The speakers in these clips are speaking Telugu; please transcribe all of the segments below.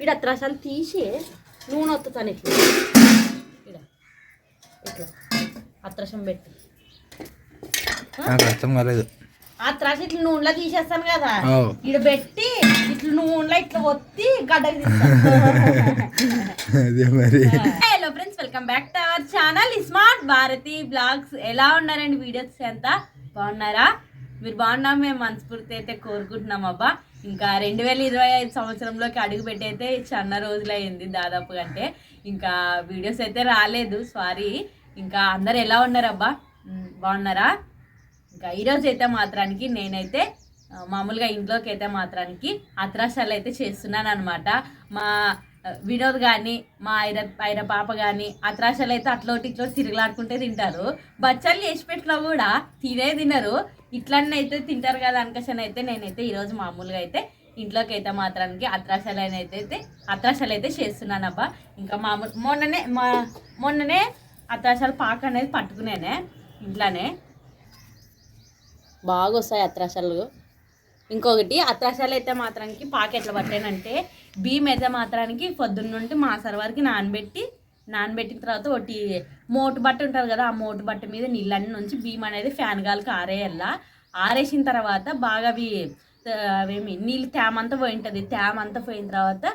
ఇక్కడ అత్రాసాలు తీసి నూనె వత్తుతాను ఇట్లా. ఇక్కడ ఇట్లా. అత్రసం పెట్టి. నాకు అర్థం కాలేదు. ఆ త్రాస ఇట్లా నూనెలో తీసేస్తాను కదా. ఇక్కడ పెట్టి ఇట్లా నూనెలో ఇట్లా ఒత్తి గడ్డకి తీస్తాను అదే మరి. Hello friends welcome back to our channel smart Bharathi blogs ఎలా ఉన్నారండి వీడియోస్ అంతా? బాగున్నారా? మీరు బాగున్నాం మేము మనస్ఫూర్తి అయితే కోరుకుంటున్నాం అబ్బా. ఇంకా రెండు వేల ఇరవై ఐదు సంవత్సరంలోకి అడుగు పెట్టయితే చాలా రోజులు అయింది దాదాపు అంటే. ఇంకా వీడియోస్ అయితే రాలేదు సారీ. ఇంకా అందరు ఎలా ఉన్నారబ్బా? బాగున్నారా? ఇంకా ఈరోజు అయితే మాత్రానికి నేనైతే మామూలుగా ఇంట్లోకి అయితే మాత్రానికి అత్రాశాలు అయితే చేస్తున్నాను అనమాట మా వినోద్ కానీ మా ఐర ఐర పాప కానీ అత్రాసలు అయితే అట్లోటి ఇట్లో తిరుగులాడుకుంటే తింటారు. బచ్చాలు చేసి పెట్టినా కూడా తినే తినరు. ఇట్లన్నీ అయితే తింటారు కదా అనుకషన్ అయితే నేనైతే ఈరోజు మామూలుగా అయితే ఇంట్లోకి అయితే మాత్రానికి అత్రాశాలు అయితే అత్రాసలు అయితే చేస్తున్నానబ్బా ఇంకా మామూలు మొన్ననే మా మొన్ననే అత్రాసాల పాక అనేది పట్టుకునేనే ఇంట్లోనే. బాగా వస్తాయి అత్రాశాలు ఇంకొకటి అత్రాశాలు అయితే మాత్రానికి పాకెట్లు పట్టానంటే బియ్యం అయితే మాత్రానికి పొద్దున్న నుండి మా వరకు నానబెట్టి నానబెట్టిన తర్వాత ఒకటి మోటు బట్ట ఉంటుంది కదా ఆ మోటు బట్ట మీద నీళ్ళన్నీ నుంచి బియ్యం అనేది ఫ్యాన్ గాలికి ఆరేయాల. ఆరేసిన తర్వాత బాగా అవి అవేమి నీళ్ళు తేమంతా పోయి ఉంటుంది. తేమంతా పోయిన తర్వాత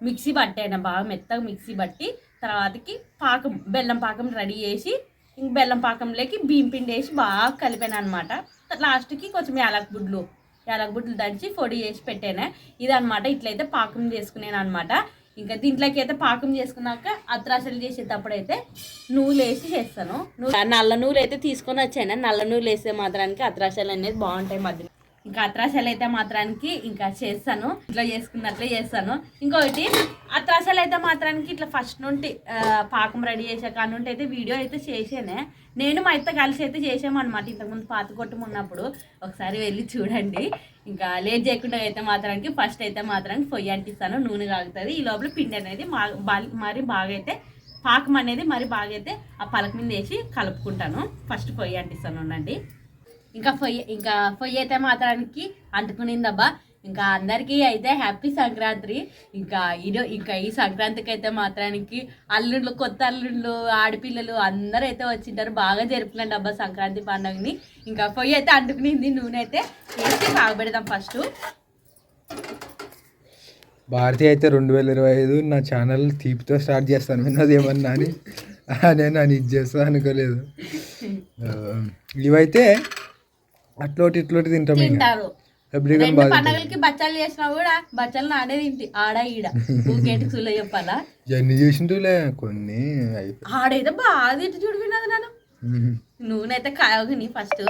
మిక్సీ పట్టాను బాగా మెత్తగా మిక్సీ పట్టి తర్వాతకి పాకం బెల్లం పాకం రెడీ చేసి ఇంక బెల్లం పాకంలోకి బియ్యం పిండి వేసి బాగా కలిపాను అనమాట లాస్ట్కి కొంచెం యాలక్ బుడ్లు యాలక్ దంచి పొడి చేసి పెట్టాను. ఇదనమాట ఇట్లయితే పాకం చేసుకున్నాను అనమాట ఇంకా దీంట్లోకి అయితే పాకం చేసుకున్నాక అత్రాసలు చేసేటప్పుడు అయితే నూనె వేసి చేస్తాను నల్ల నూనె అయితే తీసుకొని వచ్చాను. నల్ల నూనె వేసే మాత్రానికి అత్రాసలు అనేది బాగుంటాయి మధ్య ఇంకా అత్రాసలు అయితే మాత్రానికి ఇంకా చేస్తాను. ఇట్లా చేసుకున్నట్లే చేస్తాను. ఇంకొకటి అత్రాసలు అయితే మాత్రానికి ఇట్లా ఫస్ట్ నుండి పాకం రెడీ చేసాక నుండి అయితే వీడియో అయితే చేసానే. నేను మా అయితే కలిసి అయితే చేసామన్నమాట ఇంతకుముందు పాత కొట్టం ఉన్నప్పుడు ఒకసారి వెళ్ళి చూడండి. ఇంకా లేట్ చేయకుండా అయితే మాత్రానికి ఫస్ట్ అయితే మాత్రానికి పొయ్యి అంటిస్తాను నూనె కాగుతుంది. ఈ లోపల పిండి అనేది మా మరి బాగా అయితే పాకం అనేది మరి బాగా అయితే ఆ పలక మీద వేసి కలుపుకుంటాను. ఫస్ట్ పొయ్యి అంటిస్తాను ఉండండి. ఇంకా పొయ్యి ఇంకా పొయ్యి అయితే మాత్రానికి అంటుకునిందబ్బా. ఇంకా అందరికీ అయితే హ్యాపీ సంక్రాంతి. ఇంకా ఈరో ఇంకా ఈ సంక్రాంతికి అయితే మాత్రానికి అల్లుళ్ళు కొత్త అల్లుళ్ళు ఆడపిల్లలు అందరూ అయితే వచ్చింటారు. బాగా జరుపుకున్నాండి అబ్బా సంక్రాంతి పండుగని. ఇంకా పొయ్యి అయితే అంటుకునింది. నూనె అయితే వేసి కాగబెడదాం ఫస్ట్. భారతి అయితే రెండు వేల ఇరవై ఐదు నా ఛానల్ తీపితో స్టార్ట్ చేస్తాను. విన్నది ఏమన్నా అని? నేను అని ఇది చేస్తా అనుకోలేదు. ఇవైతే అట్లోటి ఇట్లోటి తింటాం తింటారు. రెండు పండగలకి బచ్చాలు చేసినా కూడా బచ్చాలు నాడే తింటి ఆడ ఈడ. ఊకేటి చూలో చెప్పాలా? జర్నీ చేసింటూలే కొన్ని ఆడైతే బాగా తింటి చూడు విన్నది నన్ను నూనె అయితే కాయగని ఫస్ట్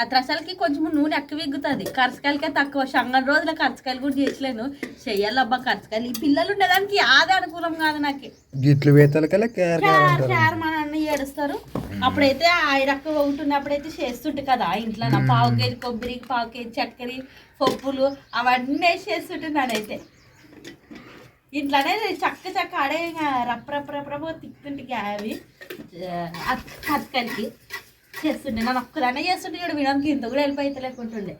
ఆ త్రసాలకి కొంచెం నూనె ఎక్కువ ఎగ్గుతుంది కరసకాయలకే తక్కువ. సంగం రోజుల కరసకాయలు కూడా చేసలేను చెయ్యాలబ్బా కరసకాయలు. ఈ పిల్లలు ఉండేదానికి ఆదే అనుకూలం కాదు నాకు. గిట్లు వేతలకల్లా మా నాన్న ఏడుస్తారు. అప్పుడైతే ఐరక్క ఉంటున్నప్పుడైతే చేస్తుంటే కదా ఇంట్లో నా పావు కేజీ కొబ్బరి పావు కేజీ చక్కెర పప్పులు అవన్నీ వేసి చేస్తుంటే నానైతే. ఇంట్లోనే చక్క చక్క ఆడే రప్ప రప్ప రప్ప తిక్కుంటే అవి. కత్కలికి చేస్తుండే. నన్ను ఒక్కదానే చేస్తుంటే ఇక్కడ వినడానికి ఇంత కూడా వెళ్ళిపోతే లేకుంటుండే.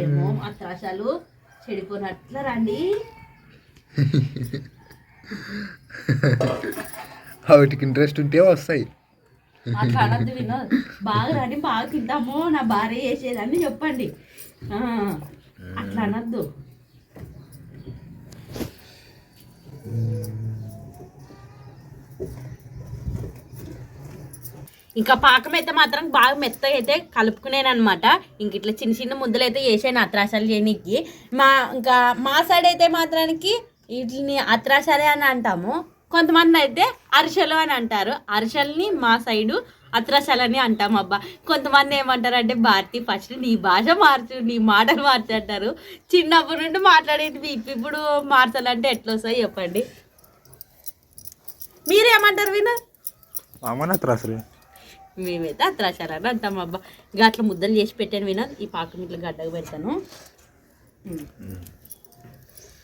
ఏమో అత్రాశాలు చెడిపోయినట్ల రండి. వాటికి ఇంట్రెస్ట్ ఉంటే వస్తాయి. వినోద్ బాగా రండి బాగా తింటాము నా భార్య చేసేదని చెప్పండి. అట్లా అనద్దు. ఇంకా పాకం అయితే మాత్రం బాగా మెత్తగా అయితే కలుపుకునేను అనమాట ఇంక ఇట్లా చిన్న చిన్న ముద్దలు అయితే వేసాను అత్రాసాలు చేయనిక్కి మా ఇంకా మా సైడ్ అయితే మాత్రానికి వీటిని అత్రాసాలే అని అంటాము. కొంతమంది అయితే అరిసెలు అని అంటారు. అరిసెల్ని మా సైడు అత్రాసాలని అంటాం అబ్బా. కొంతమంది ఏమంటారు అంటే భారతి ఫస్ట్ నీ భాష మార్చు నీ మాటలు మార్చు అంటారు. చిన్నప్పటి నుండి మాట్లాడేది ఇప్పుడు మార్చాలంటే ఎట్లా వస్తాయి చెప్పండి. మీరేమంటారు వినర్ అమ్మనా మేమైతే అత్రాచారాన్ని అంటాం అబ్బా. ఇంకా అట్లా ముద్దలు చేసి పెట్టాను వినోద్. ఈ పాకం ఇట్లా గడ్డకు పెడతాను.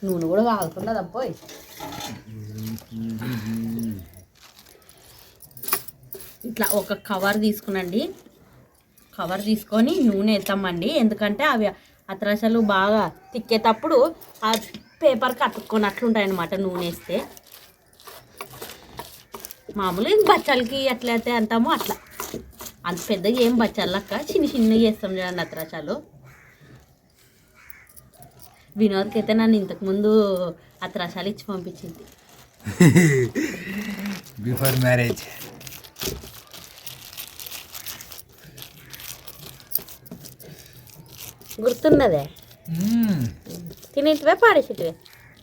నూనె కూడా కాలుతున్నది అబ్బాయి ఇట్లా ఒక కవర్ తీసుకునండి. కవర్ తీసుకొని నూనె వేస్తామండి ఎందుకంటే అవి అత్రాసలు బాగా తిక్కేటప్పుడు ఆ పేపర్ కట్టుకొని అట్లుంటాయన్నమాట నూనె వేస్తే. మామూలుగా బచ్చలకి బచ్చాలకి అయితే అంటామో అట్లా. అంత పెద్దగా ఏం బచ్చాలక్క చిన్న చిన్నగా చేస్తాం చూడండి అత్రాసాలు వినోద్కి అయితే నన్ను ఇంతకుముందు అత్రాసాలు ఇచ్చి పంపించింది. Before marriage గుర్తున్నదే? తినేటివే పాడేసేటివే?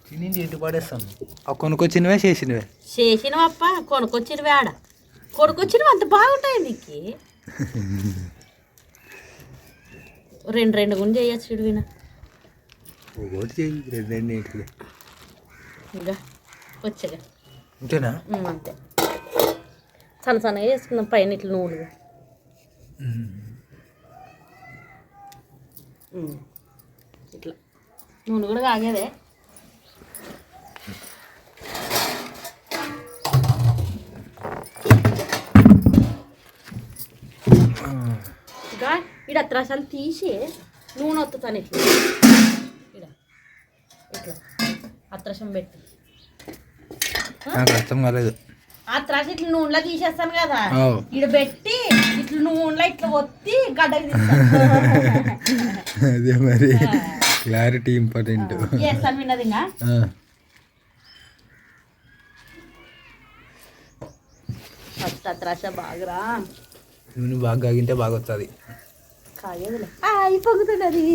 తిని ఇంటి పడేస్తాను ఆ కొనుక్కొచ్చినవే చేసినవే. చేసినవప్ప కొనుక్కొచ్చినవే ఆడ. కొనుక్కొచ్చినవి అంత బాగుంటాయి నీకు? రెండు రెండు గుంజ చేయొచ్చు చూడు విన ఒకటి చెయ్యి రెండు రెండు ఇంటికి ఇంకా వచ్చగా అంతేనా అంతే. సన్న సన్నగా చేసుకుందాం పైన ఇట్లా నూనెగా ఉమ్. ఇట్లా. నూనె కూడా కాగేదే. ఇక్కడ అత్రాసాలు తీసి నూనె వత్తుతాను ఇట్లా. ఇట్లా. అత్రసం పెట్టి. నాకు అర్థం కాలేదు. ఆ త్రాస ఇట్లా నూనెలో తీసేస్తాను కదా. ఇక్కడ పెట్టి ఇట్లా నూనెలో ఇట్లా ఒత్తి గడ్డకి అదే మరి. క్లారిటీ ఇంపార్టెంట్ చేస్తాను విన్నది ఇంకా? ఫస్ట్ అత్రాస బాగా నూనె బాగా కాగింటే బాగా వస్తుంది పొంగుతున్నది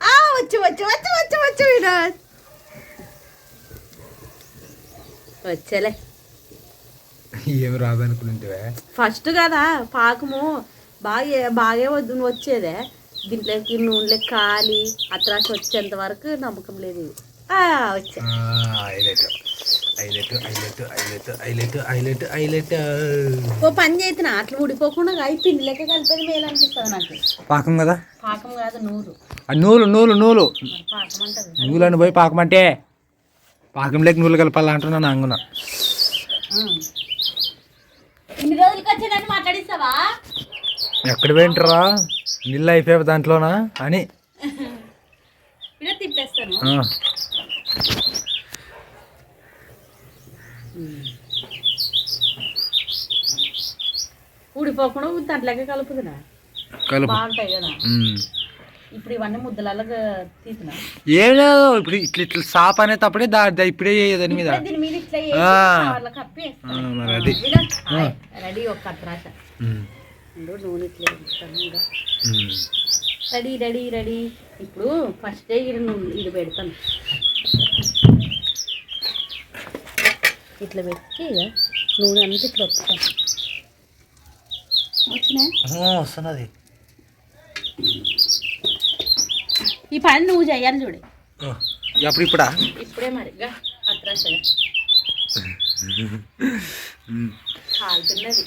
ఆ, వచ్చు వచ్చు వచ్చు వచ్చు వచ్చు వినోద్. వచ్చేలే. ఏం రాదనుకుంటే ఫస్ట్ కదా పాకము. బాగా బాగా వద్దు వచ్చేదే. దీంట్లోకి నూనెలో కాలి అత్రాస వచ్చేంత వరకు నమ్మకం లేదు. వచ్చా. Highlight highlight highlight highlight highlight highlight highlight ఓ పని చేసిన అట్లా ఊడిపోకుండా అవి పిండి లెక్క కలిపేది మేలు అనిపిస్తుంది నాకు. పాకం కదా? పాకం కాదు నూరు. ఆ నూలు నూలు నూలు. నూలని పోయి పాకం అంటే పాకం లేక నూలు కలపాలి అంటున్నాను అంగున. ఇన్ని రోజులకి వచ్చేదాన్ని మాట్లాడిస్తావా? ఎక్కడ పోయింటారా నీళ్ళు అయిపోయావు దాంట్లోనా? అని. తిప్పేస్తాను. ఊడిపోకుండా దాంట్లోకి కలుపుతున్నా కలుపు. బాగుంటాయి కదా. ఇప్పుడు ఇవన్నీ ముద్దలలో తీసిన ఏం లేదు ఇప్పుడు ఇట్లా ఇట్లా సాప్ అనేటప్పుడే దా దా ఇప్పుడే దాని మీద. దీని మీద ఇట్లా కప్పి ఆ, మరి అది. రెడీ ఒక కత్రాస నూనె ఇట్లా. Ready ready ready. ఇప్పుడు ఫస్ట్ ఇది పెడతాను. ఇట్లా పెట్టి ఇక నూనె అంతా ఇట్లా ఆ, వస్తున్నది. ఈ పని నువ్వు చేయాలి చూడు. ఆ, అప్పుడు ఇప్పుడా? ఇప్పుడే మరి అత్రాసగా. కాలుతున్నది.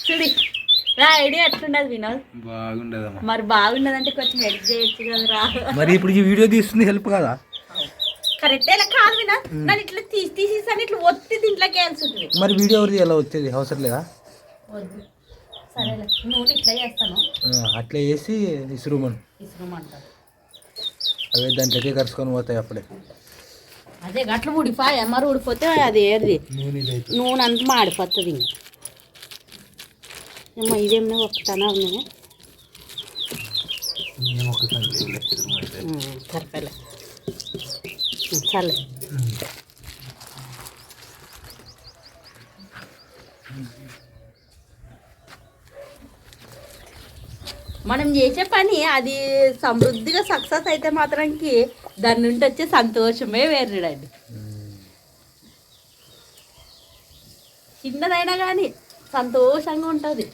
చూడి రా ఐడియా ఎట్లున్నది వినోద్? బాగుండదమ్మా. మరి బాగున్నదంటే కొంచెం హెల్ప్ చేయొచ్చు కదరా. మరి ఇప్పుడు ఈ వీడియో తీస్తుంది హెల్ప్ కదా? కరెక్టే. ఇలా కాదు వినా. నన్ను ఇట్లా తీసి తీసేసాను ఇట్లా ఒత్తి దీంట్లోకి వేయాల్సి ఉంటుంది. మరి వీడియో ఎవరిది ఎలా వచ్చేది? అవసరం లేదా? వద్దు. సరేలే. నూనె ఇట్లా చేస్తాను. ఆ, అట్లా వేసి ఇసురుమను. ఇసురమంటారు అవే దాంట్లోకే కరుచుకొని పోతాయి అప్పుడే. అదే గట్ల ఉడిపోయా మరి ఉడిపోతే అది ఏది? నూనె అంతా మాడిపోతుంది ఇంకా. ఇదేమన్నా ఒక్కటనా ఉన్నాయి సరిపోలే. సర్లే మనం చేసే పని అది సమృద్ధిగా సక్సెస్ అయితే మాత్రానికి దాని నుండి వచ్చే సంతోషమే వేరుడండి. చిన్నదైనా కానీ సంతోషంగా ఉంటుంది.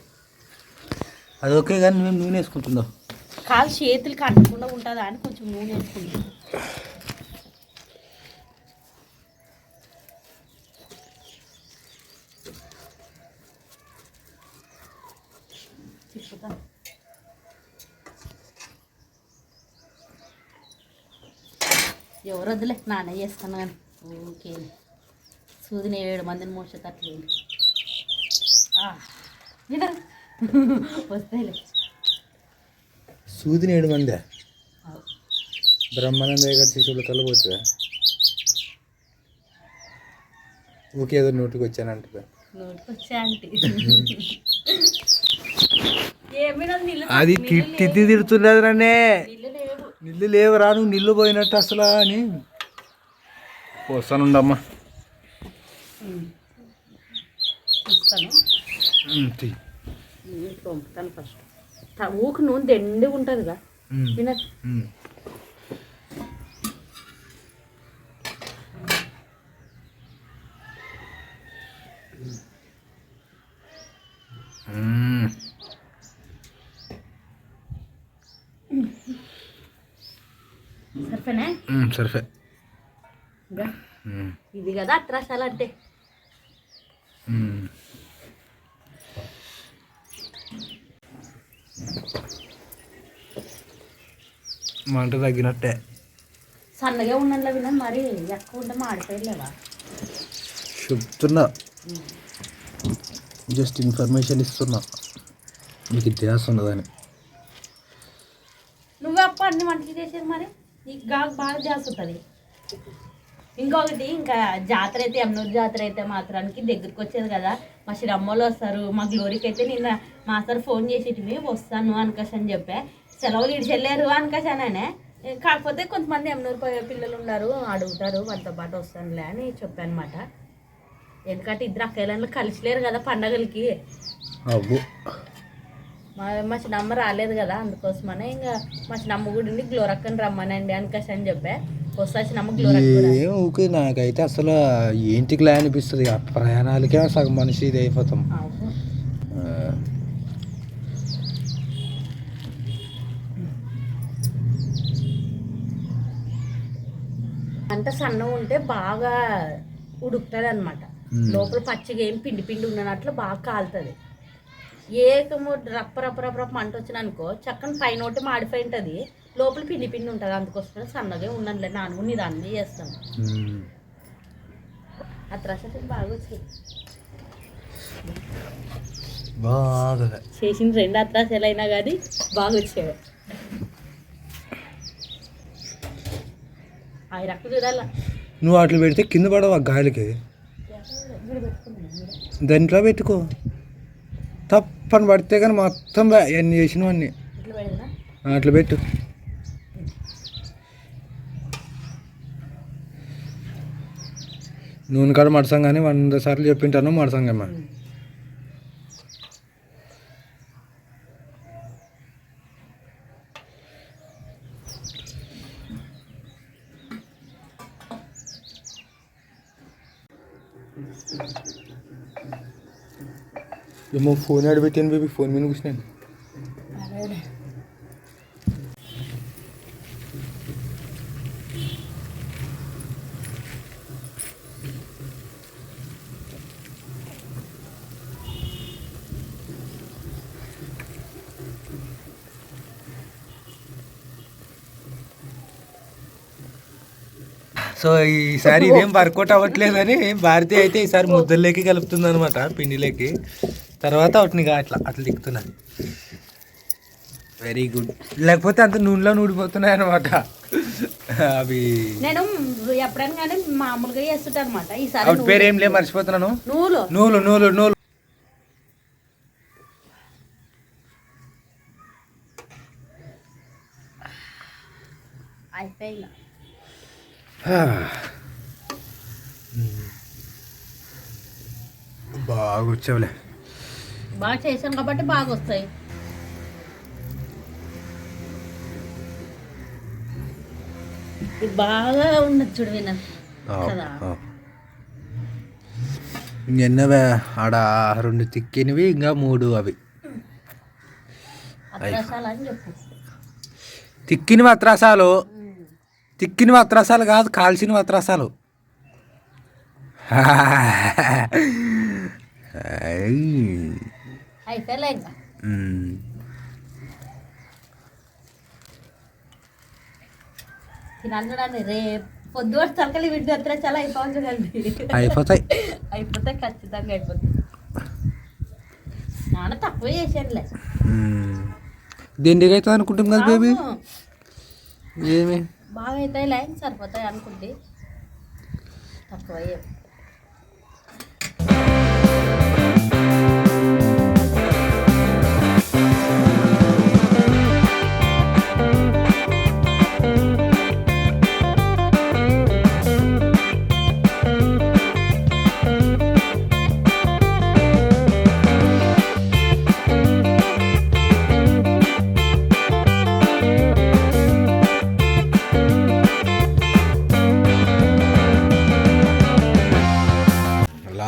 అది ఓకే కానీ మేము నూనె వేసుకుంటున్నాం కాలు చేతులు కట్టకుండా ఉంటుందా అని కొంచెం నూనె వేసుకుంటాం ఎవరు వద్దులే నాన్న చేస్తాను కానీ. ఓకే. సూదిని ఏడు మందిని మోసేటట్లేదు. వస్తాయిలే సూదిని ఏడు మందే. బ్రహ్మానంద గారి శిశువుల తల పోతుందా? ఊకే ఏదో నోటికి వచ్చానంట నోటికి వచ్చా ఆంటీ. ఏమైనా నీళ్ళు అది తిట్టి తిడుతున్నది నిల్లు లేవురా నువ్వు నిల్లు పోయినట్టు అసలు అని. వస్తానుండమ్మా ఫస్ట్. ఊకు నూనె దండి ఉంటుందిగా. సరిపోయినా ఉమ్, సరే ఇంకా ఉమ్, ఇది కదా అత్రాసాలు అంటే. మంట తగ్గినట్టే. సన్నగా ఉన్నట్ల విన మరి ఎక్కువ ఉంటే మాడిపోయలేవా చెప్తున్నా. జస్ట్ ఇన్ఫర్మేషన్ ఇస్తున్నా. మీకు ఇతిహాసం ఉన్నదని. నువ్వే అప్ప అన్ని వంటకి చేసేది మరి? ఈ గా బాగా చేస్తుంటుంది ఇంకొకటి ఇంకా జాతర అయితే ఎమ్నూరు జాతర అయితే మాత్రానికి దగ్గరికి వచ్చేది కదా. మా శ్రమ్మలు వస్తారు. మా గ్లోరీకి అయితే నిన్న మా సార్ ఫోన్ చేసేటివి వస్తాను అనకాష్ అని చెప్పా. సెలవులు ఇటు వెళ్ళారు అనకాశానే కాకపోతే కొంతమంది ఎమ్నూరు పిల్లలు ఉన్నారు అడుగుతారు వాళ్ళతో పాటు వస్తానులే అని చెప్పాను అనమాట ఎందుకంటే ఇద్దరు అక్కయ్యలు కలిసిలేరు కదా పండగలకి. మా మా చిన్నమ్మ రాలేదు కదా అందుకోసమనే ఇంకా మా చిన్నమ్మ కూడా ఉండి గ్లోరక్కని రమ్మనండి అనకాశ అని చెప్పా. వస్తా చిన్నమ్మ గ్లోరక్క కూడా. ఏం ఊకే నాకైతే అసలు ఏంటికిలా అనిపిస్తుంది ఆ ప్రయాణాలకే సగం మనిషి ఇది అయిపోతాం. అంత సన్నం ఉంటే బాగా ఉడుకుతుంది అనమాట. లోపల పచ్చిగా ఏం పిండి పిండి ఉన్నట్లు బాగా కాలుతుంది. ఏకము రప్ప రప్ప రప్ప రప్ప మంట వచ్చిన అనుకో చక్కని పైన ఒకటి మాడిపోయి ఉంటుంది. లోపల పిండి పిండి ఉంటుంది అందుకోసమే సన్నగా ఉన్నట్లే నాన్న దాన్ని చేస్తాను. అత్రాస బాగా వచ్చాయి. బాగా. చేసిన రెండు అత్రాసాలు అయినా కానీ బాగా వచ్చేవి అవి రక్త చూడాల? నువ్వు అట్లా పెడితే కింద పడవా గాలికి దాంట్లో పెట్టుకో. తప్పని పడితే కానీ మొత్తం బా- ఎన్ని చేసినవన్నీ అట్లా పెట్టు. నూనె కాడ మడసం కానీ వంద సార్లు చెప్పింటాను మడసాం కమ్మా ఏమో ఫోన్ ఆడబెట్టాను బేబీ ఫోన్ మీద కూర్చున్నాను సో ఈసారి ఇదేం వర్కౌట్ అవ్వట్లేదని భారతి అయితే ఈసారి ముద్దల్లోకి కలుపుతుంది అనమాట పిండిలోకి తర్వాత ఇక అట్లా అట్లా దిక్కుతున్నది వెరీ గుడ్ లేకపోతే అంత నూనెలో నూడిపోతున్నాయి అనమాట అవి నేను ఎప్పుడైనా కానీ మామూలుగా చేస్తుంటా అనమాట ఈసారి పేరు ఏం లే మర్చిపోతున్నాను నూలు. నూలు నూలు నూలు. బాగా వచ్చావులే. బాగా చేశాను కాబట్టి బాగా వస్తాయి ఇది బాగా ఉన్నది చూడు విన కదా? ఎన్నవే ఆడ రెండు తిక్కినవి ఇంకా మూడు అవి. తిక్కినవి అత్రాసాలు. తిక్కినవి అత్రాసాలు కాదు కాల్చినవి అత్రాసాలు. అయిపోయలే ఇంకా. తినాలి చూడండి రేపు పొద్దు వస్తాకలి వీడి అత్ర చాలా అయిపోవచ్చు కదండి అయిపోతాయి. అయిపోతే ఖచ్చితంగా అయిపోతుంది నాన్న తక్కువ చేసానులే మ్మ్. దిండిగా అవుతుంది అనుకుంటాం కదా బేబీ. ఏమి? బాగా అవుతాయి లైన్ సరిపోతాయి అనుకుంటే తక్కువ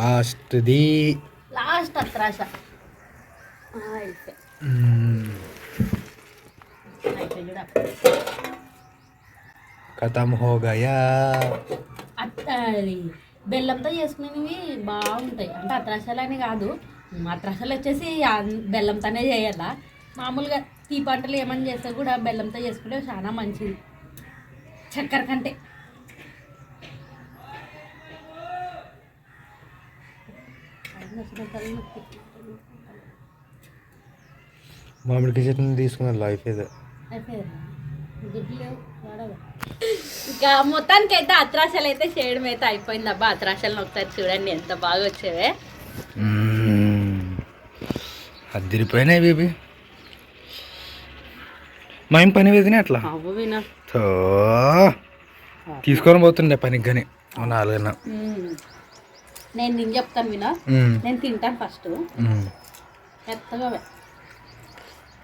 లాస్ట్ది లాస్ట్ అత్రాశ. ఆ, అయిపోయి మ్మ్. అయిపోయి కూడా ఖతం హో గయా. అత్త అది బెల్లంతో చేసుకునేవి బాగుంటాయి. అంటే అత్రాశాలని కాదు. అత్రాశాలు వచ్చేసి బెల్లంతోనే చేయాలా? మామూలుగా టీ పంటలు ఏమని చేస్తే కూడా బెల్లంతో చేసుకుంటే చాలా మంచిది. చక్కెర కంటే. మామిడికాయ చట్నీ తీసుకున్నారు లైఫ్ వాడవా? ఇంకా మొత్తానికి అయితే అత్రాశాలు అయితే చేయడం అయితే అయిపోయింది అబ్బా. అత్రాశాలను ఒకసారి చూడండి ఎంత బాగా వచ్చేవే. అద్దరిపోయినాయి బేబీ. మా ఏం పని వేదిన అట్లా? తీసుకొని పోతుండే పనికి కానీ నాలుగన్నా నేను నేను చెప్తాను వినా. నేను తింటాను ఫస్ట్ మెత్తగా.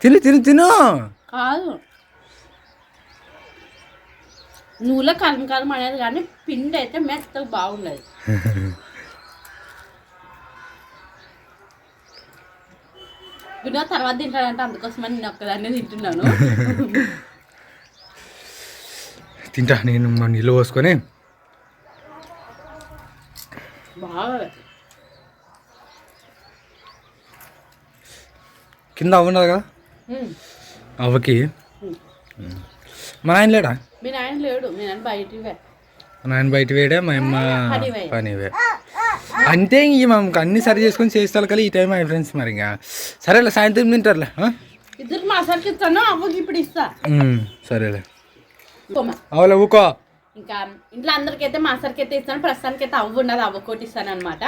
తిను తిను తిను. కాదు. నూనె కాలం కాలం అనేది కానీ పిండి అయితే మెత్తగా బాగుండదు. వినో తర్వాత తింటాడంటే అందుకోసమని నేను ఒక్కదాన్నే తింటున్నాను. తింటా నేను నీళ్ళు పోసుకొని. బాగా కింద అవ్వన్నది కదా ఉమ్. అవ్వకి. మా ఆయన లేడా మీ నాయన లేడు మీ నాయన బయటికి వే. మా నాయన బయట వేడే మా అమ్మ పని వే. పని వే అంతే ఇంక మనకు అన్ని సరి చేసుకొని చేస్తారు కదా ఈ టైం మై ఫ్రెండ్స్ మరి ఇంకా సరేలే సాయంత్రం తింటారులే? ఇద్దరు మాసాలకి ఇస్తాను అవ్వకి ఇప్పుడు ఇస్తా సరేలే. అవులే ఊకో ఇంకా ఇంట్లో అందరికైతే మాస్టర్కి అయితే ఇస్తాను ప్రస్తుతానికైతే అయితే అవ్వ ఉన్నది అవ్వ కోటి ఇస్తాను అనమాట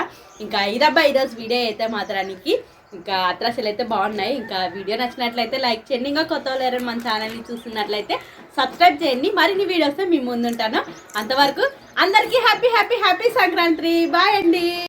ఇంకా ఇదబ్బా ఈరోజు వీడియో అయితే మాత్రానికి. ఇంకా అత్రాసలు అయితే బాగున్నాయి. ఇంకా వీడియో నచ్చినట్లయితే లైక్ చేయండి. ఇంకా కొత్త వాళ్ళు మన ఛానల్ని చూస్తున్నట్లయితే సబ్స్క్రైబ్ చేయండి. మరిన్ని వీడియోస్ మీ ముందుంటాను. అంతవరకు అందరికీ happy happy happy Sankranti. Bye అండి.